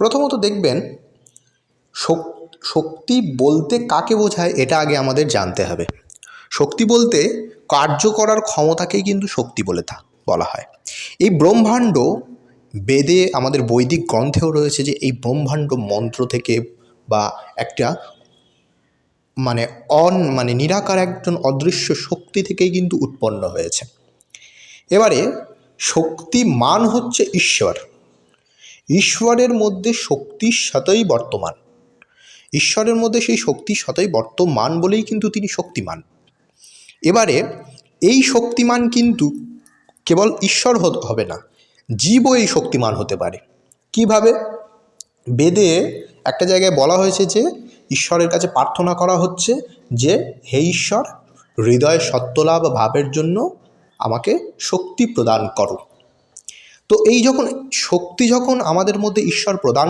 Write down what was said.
প্রথমত দেখবেন, শক- শক্তি বলতে কাকে বোঝায় এটা আগে আমাদের জানতে হবে। শক্তি বলতে কার্য করার ক্ষমতাকেই কিন্তু শক্তি বলে থা, বলা হয়। এই ব্রহ্মাণ্ড বেদে আমাদের বৈদিক গ্রন্থেও রয়েছে যে এই ব্রহ্মাণ্ড মন্ত্র থেকে বা একটা মানে অন মানে নিরাকার একজন অদৃশ্য শক্তি থেকেই কিন্তু উৎপন্ন হয়েছে। এবারে শক্তি মান হচ্ছে ঈশ্বর। ঈশ্বরের মধ্যে শক্তির সাথেই বর্তমান। ঈশ্বরের মধ্যে সেই শক্তির সাথেই বর্তমান বলেই কিন্তু তিনি শক্তিমান। এবারে এই শক্তিমান কিন্তু কেবল ঈশ্বর হবে না, জীবও এই শক্তিমান হতে পারে। কীভাবে? বেদে একটা জায়গায় বলা হয়েছে যে ঈশ্বরের কাছে প্রার্থনা করা হচ্ছে যে, হে ঈশ্বর, হৃদয় সত্যলাভ ভাবের জন্য আমাকে শক্তি প্রদান করো। তো এই যখন শক্তি যখন আমাদের মধ্যে ঈশ্বর প্রদান